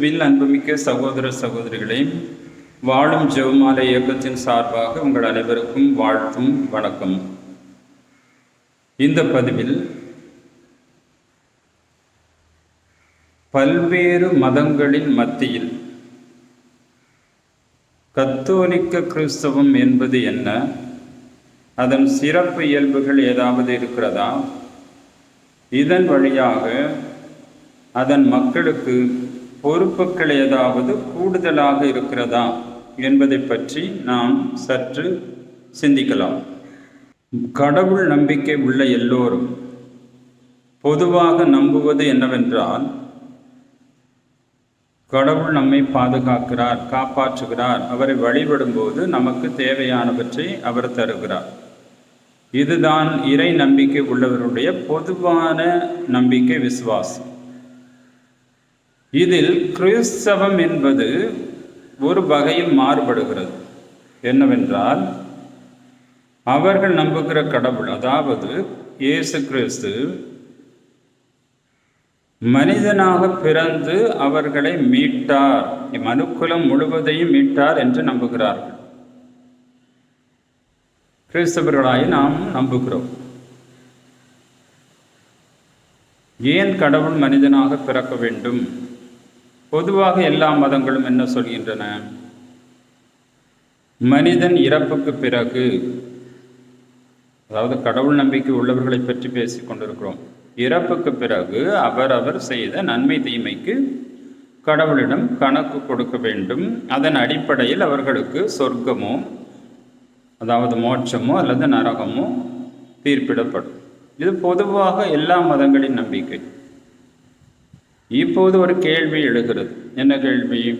கிறிஸ்துவில் அன்புமிக்க சகோதர சகோதரிகளே வாழும் ஜெவமாலை இயக்கத்தின் சார்பாக உங்கள் அனைவருக்கும் வாழ்த்தும் வணக்கம். இந்த பதிவில் பல்வேறு மதங்களின் மத்தியில் கத்தோலிக்க கிறிஸ்தவம் என்பது என்ன அதன் சிறப்பு இயல்புகள் ஏதாவது இருக்கிறதா இதன் வழியாக அதன் மக்களுக்கு பொறுப்புகள் ஏதாவது கூடுதலாக இருக்கிறதா என்பதை பற்றி நாம் சற்று சிந்திக்கலாம். கடவுள் நம்பிக்கை உள்ள எல்லோரும் பொதுவாக நம்புவது என்னவென்றால் கடவுள் நம்மை பாதுகாக்கிறார் காப்பாற்றுகிறார் அவரை வழிபடும்போது நமக்கு தேவையானவற்றை அவர் தருகிறார். இதுதான் இறை நம்பிக்கை உள்ளவருடைய பொதுவான நம்பிக்கை விசுவாசம். இதில் கிறிஸ்தவம் என்பது ஒரு வகையில் மாறுபடுகிறது. என்னவென்றால் அவர்கள் நம்புகிற கடவுள் அதாவது இயேசு கிறிஸ்து மனிதனாக பிறந்து அவர்களை மீட்டார். மனுக்குலம் முழுவதையும் மீட்டார் என்று நம்புகிறார்கள். கிறிஸ்தவர்களாய் நாம் நம்புகிறோம். ஏன் கடவுள் மனிதனாக பிறக்க வேண்டும்? பொதுவாக எல்லா மதங்களும் என்ன சொல்கின்றன? மனிதன் இறப்புக்கு பிறகு அதாவது கடவுள் நம்பிக்கை உள்ளவர்களை பற்றி பேசி கொண்டிருக்கிறோம். இறப்புக்கு பிறகு அவரவர் செய்த நன்மை தீமைக்கு கடவுளிடம் கணக்கு கொடுக்க வேண்டும். அதன் அடிப்படையில் அவர்களுக்கு சொர்க்கமோ அதாவது மோட்சமோ அல்லது நரகமோ தீர்ப்பிடப்படும். இது பொதுவாக எல்லா மதங்களின் நம்பிக்கை. இப்போது ஒரு கேள்வி எழுகிறது. என்ன கேள்வி?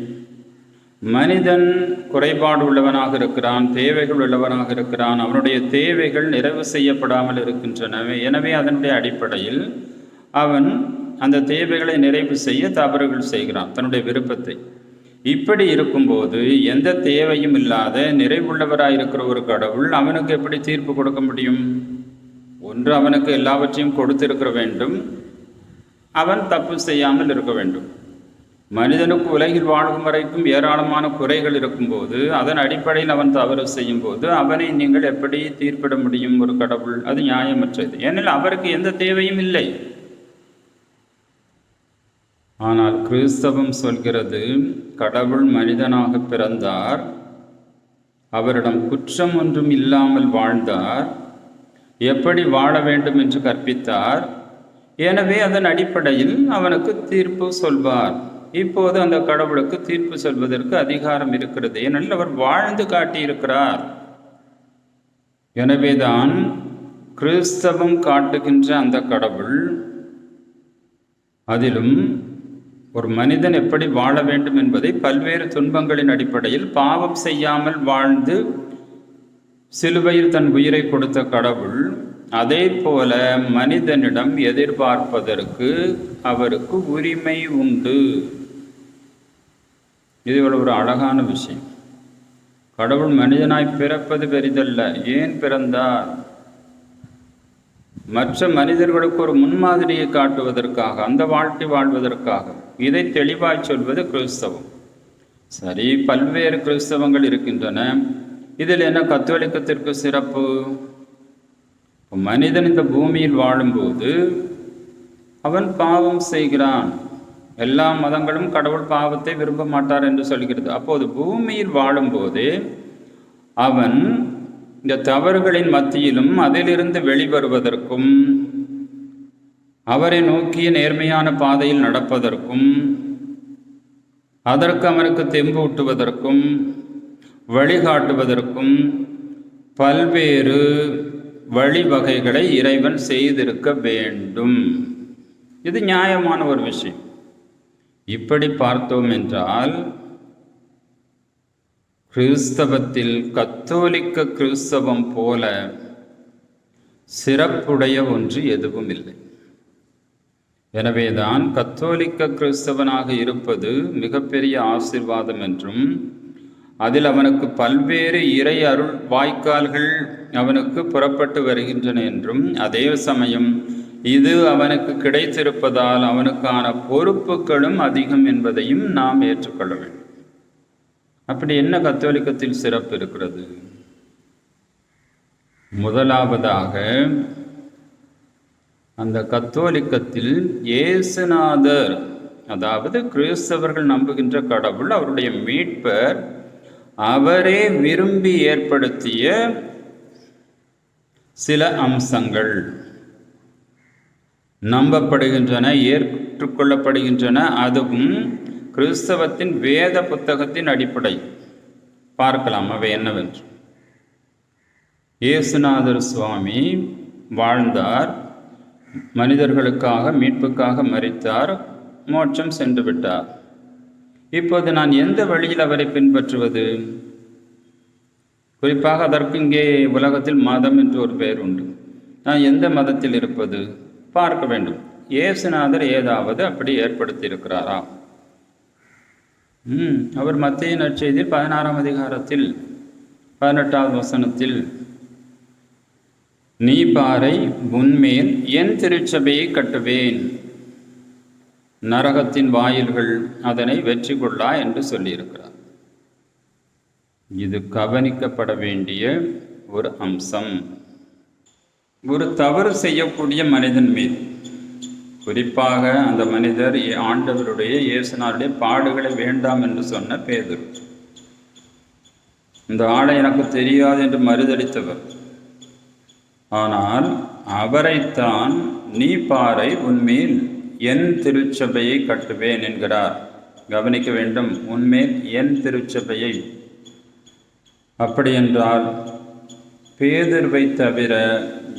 மனிதன் குறைபாடு உள்ளவனாக இருக்கிறான் தேவைகள் உள்ளவனாக இருக்கிறான் அவனுடைய தேவைகள் நிறைவு செய்யப்படாமல் இருக்கின்றன. எனவே அதனுடைய அடிப்படையில் அவன் அந்த தேவைகளை நிறைவு செய்ய தவறுகள் செய்கிறான் தன்னுடைய விருப்பத்தை. இப்படி இருக்கும்போது எந்த தேவையும் இல்லாத நிறைவுள்ளவராக இருக்கிற ஒரு கடவுள் அவனுக்கு எப்படி தீர்ப்பு கொடுக்க முடியும்? ஒன்று அவனுக்கு எல்லாவற்றையும் கொடுத்திருக்க வேண்டும். அவன் தப்பு செய்யாமல் இருக்க வேண்டும். மனிதனுக்கு உலகில் வாழும் வரைக்கும் ஏராளமான குறைகள் இருக்கும்போது அதன் அடிப்படையில் அவன் தவறு செய்யும் போது அவனை நீங்கள் எப்படி தீர்ப்பிட முடியும் ஒரு கடவுள்? அது நியாயமற்றது. ஏனெனில் அவருக்கு எந்த தேவையும் இல்லை. ஆனால் கிறிஸ்தவம் சொல்கிறது கடவுள் மனிதனாக பிறந்தார் அவரிடம் குற்றம் ஒன்றும் இல்லாமல் வாழ்ந்தார் எப்படி வாழ வேண்டும் என்று கற்பித்தார் எனவே அதன் அடிப்படையில் அவனுக்கு தீர்ப்பு சொல்வார். இப்போது அந்த கடவுளுக்கு தீர்ப்பு சொல்வதற்கு அதிகாரம் இருக்கிறது. ஏனெனில் அவர் வாழ்ந்து காட்டியிருக்கிறார். எனவேதான் கிறிஸ்தவம் காட்டுகின்ற அந்த கடவுள் அதிலும் ஒரு மனிதன் எப்படி வாழ வேண்டும் என்பதை பல்வேறு துன்பங்களின் அடிப்படையில் பாவம் செய்யாமல் வாழ்ந்து சிலுவையில் தன் உயிரை கொடுத்த கடவுள் அதே போல மனிதனிடம் எதிர்பார்ப்பதற்கு அவருக்கு உரிமை உண்டு. இது ஒரு அழகான விஷயம். கடவுள் மனிதனாய் பிறப்பது பெரிதல்ல ஏன் பிறந்தார்? மற்ற மனிதர்களுக்கு ஒரு முன்மாதிரியை காட்டுவதற்காக அந்த வாழ்க்கை வாழ்வதற்காக இதை தெளிவாய் சொல்வது கிறிஸ்தவம். சரி பல்வேறு கிறிஸ்தவங்கள் இருக்கின்றன. இதில் என்ன கத்தோலிக்கத்திற்கு சிறப்பு? மனிதன் இந்த பூமியில் வாழும்போது அவன் பாவம் செய்கிறான். எல்லா மதங்களும் கடவுள் பாவத்தை விரும்ப மாட்டார் என்று சொல்கிறது. அப்போது பூமியில் வாழும்போது அவன் இந்த தவறுகளின் மத்தியிலும் அதிலிருந்து வெளிவருவதற்கும் அவரை நோக்கிய நேர்மையான பாதையில் நடப்பதற்கும் அதற்கு அவனுக்கு தெம்பு ஊட்டுவதற்கும் வழிகாட்டுவதற்கும் பல்வேறு வழிவகைகளை இறைவன் செய்திருக்க வேண்டும். இது நியாயமான ஒரு விஷயம். இப்படி பார்த்தோம் என்றால் கிறிஸ்தவத்தில் கத்தோலிக்க கிறிஸ்தவம் போல சிறப்புடைய ஒன்று எதுவும் இல்லை. எனவேதான் கத்தோலிக்க கிறிஸ்தவனாக இருப்பது மிகப்பெரிய ஆசிர்வாதம் என்றும் அதில் அவனுக்கு பல்வேறு இறை அருள் வாய்க்கால்கள் அவனுக்கு புறப்பட்டு வருகின்றன என்றும் அதே சமயம் இது அவனுக்கு கிடைத்திருப்பதால் அவனுக்கான பொறுப்புகளும் அதிகம் என்பதையும் நாம் ஏற்றுக்கொள்ள வேண்டும். அப்படி என்ன கத்தோலிக்கத்தில் சிறப்பு இருக்கிறது? முதலாவதாக அந்த கத்தோலிக்கத்தில் இயேசுநாதர் அதாவது கிறிஸ்தவர்கள் நம்புகின்ற கடவுள் அவருடைய மீட்பர் அவரே விரும்பி ஏற்படுத்திய சில அம்சங்கள். நம்பப்படுகின்றன ஏற்றுக்கொள்ளப்படுகின்றன அதுவும் கிறிஸ்தவத்தின் வேத புத்தகத்தின் அடிப்படை. பார்க்கலாம் அவை என்னவென்று. இயேசுநாதர் சுவாமி வாழ்ந்தார் மனிதர்களுக்காக மீட்புக்காக மறித்தார் மோட்சம் சென்று விட்டார் இப்போது நான் எந்த வழியில் அவரை பின்பற்றுவது? குறிப்பாக அதற்கு இங்கே உலகத்தில் மதம் என்று ஒரு பெயர் உண்டு. நான் எந்த மதத்தில் இருப்பது? பார்க்க வேண்டும். இயேசுநாதர் ஏதாவது அப்படி ஏற்படுத்தியிருக்கிறாரா? ம் அவர் மத்திய நற்செய்தியில் பதினாறாம் அதிகாரத்தில் பதினெட்டாவது வசனத்தில் நீ பாறை உன்மேல் என் திருச்சபையை கட்டுவேன். நரகத்தின் வாயில்கள் அதனை வெற்றி கொள்ளா என்று சொல்லியிருக்கிறார். இது கவனிக்கப்பட வேண்டிய ஒரு அம்சம். ஒரு தவறு செய்யக்கூடிய மனிதன் மீது. குறிப்பாக அந்த மனிதர் ஆண்டவருடைய இயேசுனாருடைய பாடுகளை வேண்டாம் என்று சொன்ன பேதர். இந்த ஆளை எனக்கு தெரியாது என்று மறுதளித்தவர் ஆனால் அவரைத்தான் நீ பாறை உன்மேல் என் திருச்சபையை கட்டுவேன் என்கிறார். கவனிக்க வேண்டும் உன்மேல் என் திருச்சபையை. அப்படியென்றால் பேதர்வை தவிர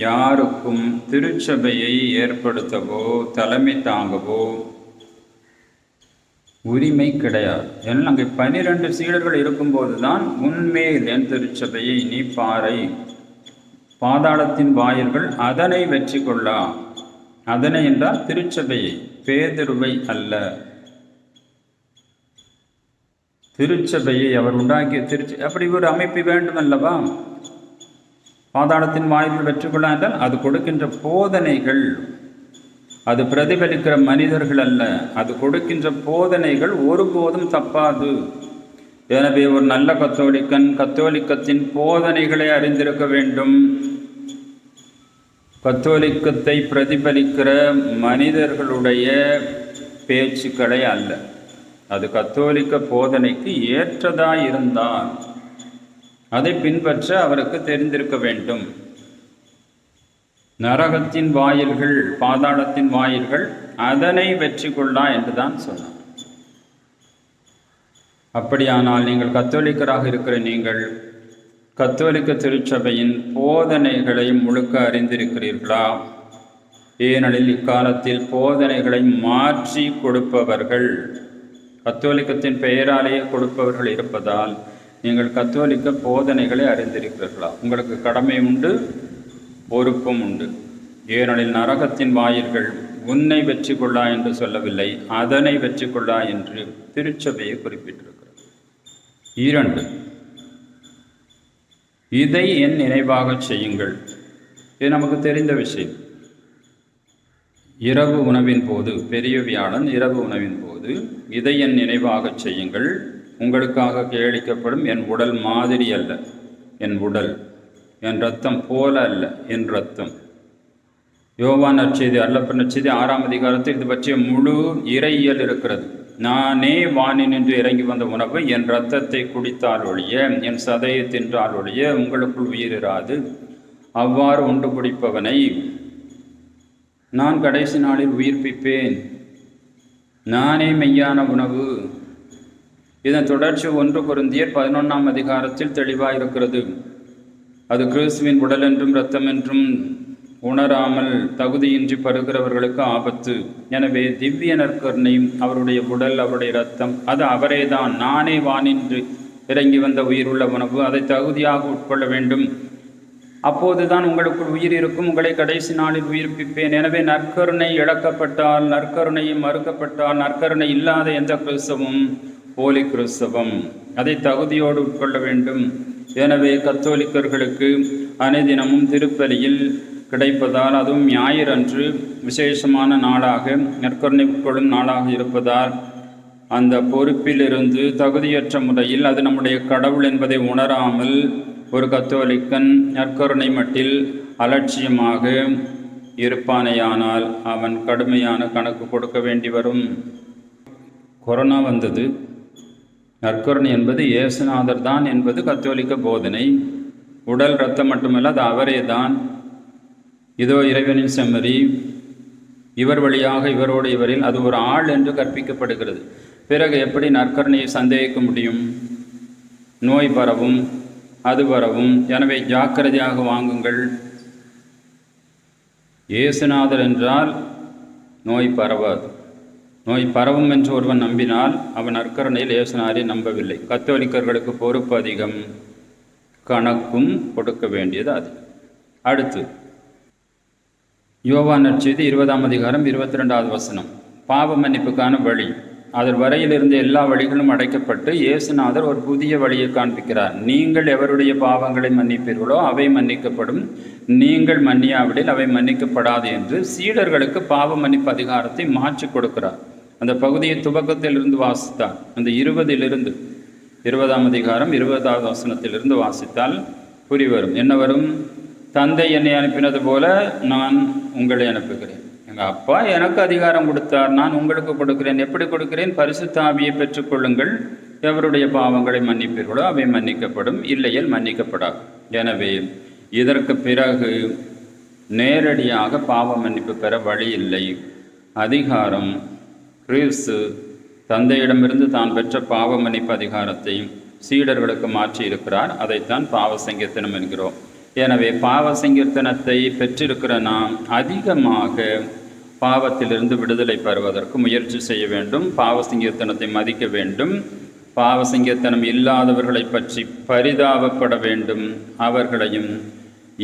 யாருக்கும் திருச்சபையை ஏற்படுத்தவோ தலைமை தாங்கவோ உரிமை கிடையாது. ஏன்னா அங்கே பனிரெண்டு சீடர்கள் இருக்கும்போது தான் உன்மேல் என் திருச்சபையை நீ பாறை பாதாளத்தின் வாயில்கள் அதனை வெற்றி கொள்ளா அதனை என்றால் திருச்சபையை பேதருவை அல்ல. திருச்சபையை அவர் உண்டாக்கிய திருச்சி அப்படி ஒரு அமைப்பு வேண்டும் அல்லவா பாதாளத்தின் வாய்ப்பில் வெற்றி என்றால் அது கொடுக்கின்ற போதனைகள். அது பிரதிபலிக்கிற மனிதர்கள் அல்ல. அது கொடுக்கின்ற போதனைகள் ஒருபோதும் தப்பாது. எனவே ஒரு நல்ல கத்தோலிக்கன் கத்தோலிக்கத்தின் போதனைகளை அறிந்திருக்க வேண்டும். கத்தோலிக்கத்தை பிரதிபலிக்கிற மனிதர்களுடைய பேச்சுக்களை அல்ல. அது கத்தோலிக்க போதனைக்கு ஏற்றதாக இருந்தால் அதை பின்பற்ற அவருக்கு தெரிந்திருக்க வேண்டும். நரகத்தின் வாயில்கள் பாதாளத்தின் வாயில்கள் அதனை வெற்றி கொள்ளா என்றுதான் சொன்னார் அப்படியானால் நீங்கள் கத்தோலிக்கராக இருக்கிற நீங்கள் கத்தோலிக்க திருச்சபையின் போதனைகளை முழுக்க அறிந்திருக்கிறீர்களா? ஏனெனில் இக்காலத்தில் போதனைகளை மாற்றி கொடுப்பவர்கள் கத்தோலிக்கத்தின் பெயராலேயே கொடுப்பவர்கள் இருப்பதால் நீங்கள் கத்தோலிக்க போதனைகளை அறிந்திருக்கிறீர்களா? உங்களுக்கு கடமை உண்டு பொறுப்பும் உண்டு. ஏனெனில் நரகத்தின் வாயில்கள் உன்னை வெற்றி கொள்ளா என்று சொல்லவில்லை அதனை வெற்றி கொள்ளா என்று திருச்சபையை குறிப்பிட்டிருக்கிறது. இரண்டு இதை என் நினைவாக செய்யுங்கள். இது நமக்கு தெரிந்த விஷயம். இரவு உணவின் போது பெரிய வியாழன் இரவு உணவின் போது இதை என் நினைவாக செய்யுங்கள். உங்களுக்காக கேளிக்கப்படும் என் உடல் மாதிரி அல்ல. என் உடல் என் ரத்தம் போல அல்ல என் ரத்தம் யோவான் நற்செய்தி அல்லப்ப நற்செய்தி ஆறாம் அதிகாரத்தில் இது பற்றிய முழு இறையியல் இருக்கிறது. நானே வானின் என்று இறங்கி வந்த உணவு என் இரத்தத்தை குடித்தார் ஒழிய என் சதையை தின்றார் ஒழிய உங்களுக்குள் உயிரிராது அவ்வாறு உண்டு குடிப்பவனை நான் கடைசி நாளில் உயிர்ப்பிப்பேன். நானே மெய்யான உணவு. இதன் தொடர்ச்சி ஒன்று பொருந்தியர் பதினொன்றாம் அதிகாரத்தில் தெளிவாக இருக்கிறது அது கிறிஸ்துவின் உடல் என்றும் இரத்தம் என்றும் உணராமல் தகுதியின்றி பருகிறவர்களுக்கு ஆபத்து. எனவே திவ்ய நற்கருணையும் அவருடைய உடல் அவருடைய இரத்தம் அது அவரேதான். நானே வானின்று இறங்கி வந்த உயிருள்ள உணவு. அதை தகுதியாக உட்கொள்ள வேண்டும். அப்போதுதான் உங்களுக்குள் உயிர் இருக்கும். உங்களை கடைசி நாளில் உயிர்ப்பிப்பேன். எனவே நற்கருணை இழக்கப்பட்டால் நற்கருணையும் மறுக்கப்பட்டால் நற்கருணை இல்லாத எந்த கிறிஸ்தவம் போலி கிறிஸ்தவம். அதை தகுதியோடு உட்கொள்ள வேண்டும். எனவே கத்தோலிக்கர்களுக்கு அனைதினமும் திருப்பலியில் கிடைப்பதால் அதுவும் ஞாயிறன்று விசேஷமான நாளாக நற்கருணை உட்கொள்ளும் நாளாக இருப்பதால் அந்த பொறுப்பிலிருந்து தகுதியற்ற முறையில் அது நம்முடைய கடவுள் என்பதை உணராமல் ஒரு கத்தோலிக்கன் நற்கருணை மட்டில் அலட்சியமாக இருப்பானேயானால் அவன் கடுமையான கணக்கு கொடுக்க வேண்டி வரும். கொரோனா வந்தது. நற்கருணை என்பது இயேசுநாதர் தான் என்பது கத்தோலிக்க போதனை. உடல் ரத்தம் மட்டுமல்ல அது அவரே தான். இதோ இறைவனின் செம்மறி இவர் வழியாக இவரோடு இவரில் அது ஒரு ஆள் என்று கற்பிக்கப்படுகிறது. பிறகு எப்படி நற்கருணையை சந்தேகிக்க முடியும்? நோய் பரவும் அது பரவும். எனவே ஜாக்கிரதையாக வாங்குங்கள். இயேசுநாதர் என்றால் நோய் பரவாது. நோய் பரவும் என்று ஒருவன் நம்பினால் அவன் நற்கருணையில் இயேசுநாரை நம்பவில்லை. கத்தோலிக்கர்களுக்கு பொறுப்பு அதிகம். கணக்கும் கொடுக்க வேண்டியது அது அடுத்து யோவான் நற்செய்தி இருபதாம் அதிகாரம் இருபத்தி ரெண்டாவது வசனம். பாவ மன்னிப்புக்கான வழி. அதன் வரையிலிருந்து எல்லா வழிகளும் அடைக்கப்பட்டு இயேசுநாதர் ஒரு புதிய வழியை காண்பிக்கிறார். நீங்கள் எவருடைய பாவங்களை மன்னிப்பீர்களோ அவை மன்னிக்கப்படும். நீங்கள் மன்னியாவிடில் அவை மன்னிக்கப்படாது என்று சீடர்களுக்கு பாவ மன்னிப்பு அதிகாரத்தை மாற்றி கொடுக்கிறார். அந்த பகுதியை துவக்கத்திலிருந்து வாசித்தார் அந்த இருபதிலிருந்து இருபதாம் அதிகாரம் இருபதாவது வசனத்திலிருந்து வாசித்தால் புரி வரும் என்ன வரும்? தந்தை என்னை அனுப்பினது போல நான் உங்களை அனுப்புகிறேன். எங்கள் அப்பா எனக்கு அதிகாரம் கொடுத்தார். நான் உங்களுக்கு கொடுக்கிறேன். எப்படி கொடுக்கிறேன்? பரிசுத்த ஆவியை பெற்றுக்கொள்ளுங்கள். எவருடைய பாவங்களை மன்னிப்பீர்களோ அவை மன்னிக்கப்படும். இல்லையில் மன்னிக்கப்படாது. எனவே இதற்கு பிறகு நேரடியாக பாவ மன்னிப்பு பெற வழி இல்லை. அதிகாரம் கிறிஸ்து தந்தையிடமிருந்து தான் பெற்ற பாவ மன்னிப்பு அதிகாரத்தை சீடர்களுக்கு மாற்றி இருக்கிறார் அதைத்தான் பாவ சங்கீர்த்தனம் என்கிறோம். எனவே பாவ சங்கீர்த்தனத்தை பெற்றிருக்கிற நாம் அதிகமாக பாவத்திலிருந்து விடுதலை பெறுவதற்கு முயற்சி செய்ய வேண்டும் பாவ சங்கீர்த்தனத்தை மதிக்க வேண்டும். பாவ சங்கீர்த்தனம் இல்லாதவர்களை பற்றி பரிதாபப்பட வேண்டும். அவர்களையும்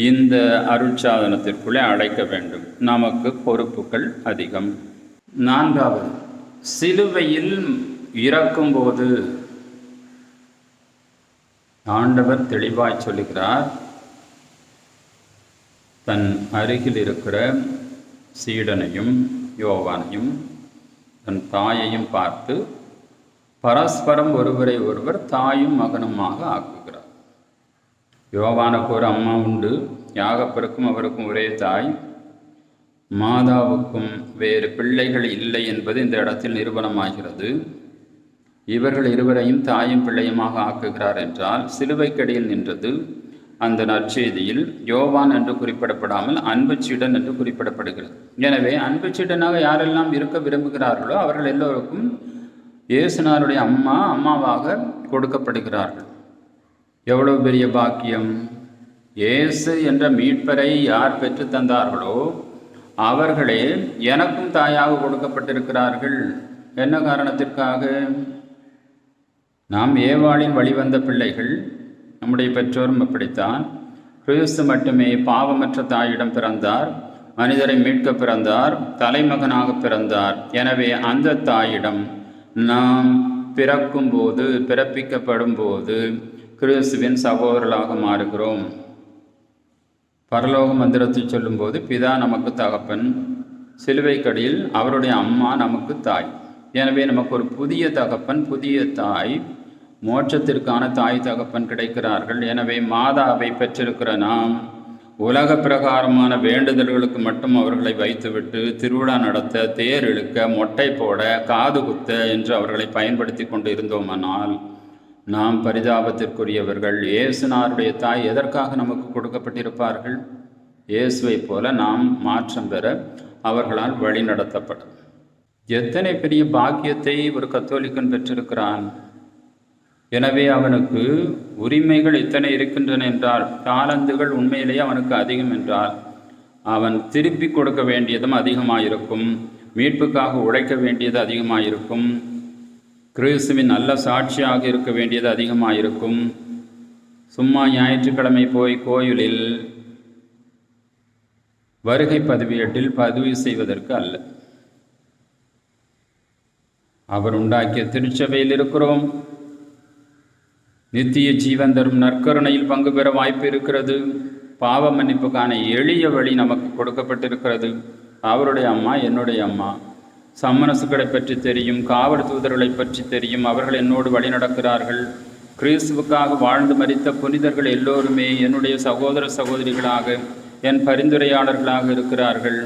இந்த அருட்சாதனத்திற்குள்ளே அழைக்க வேண்டும். நமக்கு பொறுப்புகள் அதிகம். நான்காவது சிலுவையில் இறக்கும்போது ஆண்டவர் தெளிவாய் சொல்லுகிறார் தன் அருகில் இருக்கிற சீடனையும் யோவானையும் தன் தாயையும் பார்த்து பரஸ்பரம் ஒருவரை ஒருவர் தாயும் மகனுமாக ஆக்குகிறார். யோவானுக்கு ஒரு அம்மா உண்டு யாகப்பருக்கும் அவருக்கும் ஒரே தாய். மாதாவுக்கும் வேறு பிள்ளைகள் இல்லை என்பது இந்த இடத்தில் நிரூபணமாகிறது. இவர்கள் இருவரையும் தாயும் பிள்ளையுமாக ஆக்குகிறார் என்றால் சிலுவைக்கடியில் நின்றது. அந்த நற்செய்தியில் யோவான் என்று குறிப்பிடப்படாமல் அன்புச்சீடன் என்று குறிப்பிடப்படுகிறது. எனவே அன்புச்சீடனாக யாரெல்லாம் இருக்க விரும்புகிறார்களோ அவர்கள் எல்லோருக்கும் இயேசுனாருடைய அம்மா அம்மாவாக கொடுக்கப்படுகிறார்கள். எவ்வளவு பெரிய பாக்கியம்? இயேசு என்ற மீட்பரை யார் பெற்று தந்தார்களோ அவர்களே எனக்கும் தாயாக கொடுக்கப்பட்டிருக்கிறார்கள். என்ன காரணத்திற்காக? நாம் ஏவாளின் வழிவந்த பிள்ளைகள் நம்முடைய பெற்றோரும் அப்படித்தான். கிறிஸ்து மட்டுமே பாவமற்ற தாயிடம் பிறந்தார் மனிதரை மீட்க பிறந்தார் தலைமகனாக பிறந்தார். எனவே அந்த தாயிடம் நாம் பிறக்கும்போது பிறப்பிக்கப்படும் போது கிறிஸ்துவின் சகோதரர்களாக மாறுகிறோம். பரலோக மந்திரத்தை சொல்லும்போது பிதா நமக்கு தகப்பன் சிலுவைக்கடியில் அவருடைய அம்மா நமக்கு தாய். எனவே நமக்கு ஒரு புதிய தகப்பன் புதிய தாய் மோட்சத்திற்கான தாய் தகப்பன் கிடைக்கிறார்கள். எனவே மாதாவை பெற்றிருக்கிற நாம் உலக பிரகாரமான வேண்டுதல்களுக்கு மட்டும் அவர்களை வைத்துவிட்டு திருவிழா நடத்த தேர் இழுக்க மொட்டை போட காது குத்த என்று அவர்களை பயன்படுத்தி கொண்டு இருந்தோமானால் நாம் பரிதாபத்திற்குரியவர்கள். இயேசுனாருடைய தாய் எதற்காக நமக்கு கொடுக்கப்பட்டிருப்பார்கள்? இயேசுவைப் போல நாம் மாற்றம் பெற அவர்களால் வழி நடத்தப்படும் எத்தனை பெரிய பாக்கியத்தை ஒரு கத்தோலிக்கன் பெற்றிருக்கிறான்? எனவே அவனுக்கு உரிமைகள் இத்தனை இருக்கின்றன என்றால் தாளந்துகள் உண்மையிலேயே அவனுக்கு அதிகம் என்றால் அவன் திருப்பி கொடுக்க வேண்டியதும் அதிகமாயிருக்கும் மீட்புக்காக உழைக்க வேண்டியது அதிகமாயிருக்கும் கிறிஸ்துவின் நல்ல சாட்சியாக இருக்க வேண்டியது அதிகமாயிருக்கும். சும்மா ஞாயிற்றுக்கிழமை போய் கோயிலில் வருகை பதிவேட்டில் பதிவு செய்வதற்கு அல்ல. அவர் உண்டாக்கிய திருச்சபையில் இருக்கிறோம். நித்திய ஜீவன் தரும் நற்கருணையில் பங்கு பெற வாய்ப்பு இருக்கிறது பாவ மன்னிப்புக்கான எளிய வழி நமக்கு கொடுக்கப்பட்டிருக்கிறது. அவருடைய அம்மா என்னுடைய அம்மா. சம்மனசுகளை பற்றி தெரியும் காவல் தூதர்களை பற்றி தெரியும் அவர்கள் என்னோடு வழி நடக்கிறார்கள். கிறிஸ்துவுக்காக வாழ்ந்து மறித்த புனிதர்கள் எல்லோருமே என்னுடைய சகோதர சகோதரிகளாக என் பரிந்துரையாளர்களாக இருக்கிறார்கள்.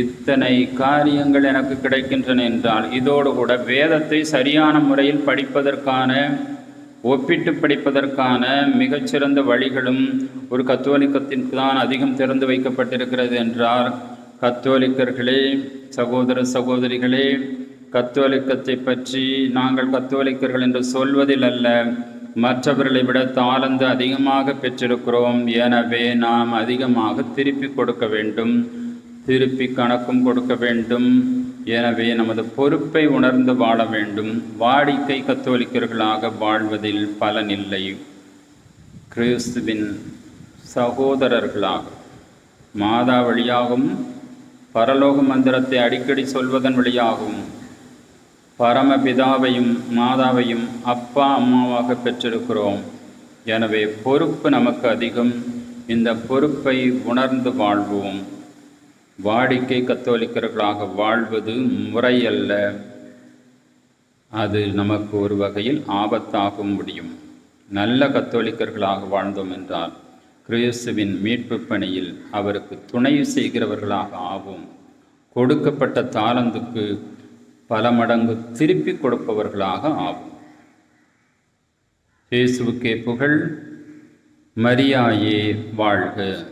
இத்தனை காரியங்கள் எனக்கு கிடைக்கின்றன என்றால் இதோடு கூட வேதத்தை சரியான முறையில் படிப்பதற்கான ஒப்பிட்டு படிப்பதற்கான மிகச்சிறந்த வழிகளும் ஒரு கத்தோலிக்கத்திற்கு தான் அதிகம் திறந்து வைக்கப்பட்டிருக்கிறது என்றார். கத்தோலிக்கர்களே சகோதர சகோதரிகளே கத்தோலிக்கத்தை பற்றி நாங்கள் கத்தோலிக்கர்கள் என்று சொல்வதில் அல்ல மற்றவர்களை விட தாளந்து அதிகமாக பெற்றிருக்கிறோம். எனவே நாம் அதிகமாக திருப்பி கொடுக்க வேண்டும். திருப்பி கணக்கும் கொடுக்க வேண்டும். எனவே நமது பொறுப்பை உணர்ந்து வாழ வேண்டும். வாடிக்கை கத்தோலிக்கர்களாக வாழ்வதில் பலனில்லை கிறிஸ்துவின் சகோதரர்களாக மாதா வழியாகவும் பரலோக மந்திரத்தை அடிக்கடி சொல்வதன் வழியாகவும் பரமபிதாவையும் மாதாவையும் அப்பா அம்மாவாக பெற்றிருக்கிறோம். எனவே பொறுப்பு நமக்கு அதிகம். இந்த பொறுப்பை உணர்ந்து வாழ்வோம். வாடிக்கை கத்தோலிக்கர்களாக வாழ்வது முறையல்ல. அது நமக்கு ஒரு வகையில் ஆபத்தாக முடியும். நல்ல கத்தோலிக்கர்களாக வாழ்ந்தோம் என்றால் கிறிஸ்துவின் மீட்பு பணியில் அவருக்கு துணை செய்கிறவர்களாக ஆவோம். கொடுக்கப்பட்ட தாளந்துக்கு பல மடங்கு திருப்பி கொடுப்பவர்களாக ஆகும் இயேசுவுக்கே புகழ். மரியாயே வாழ்க.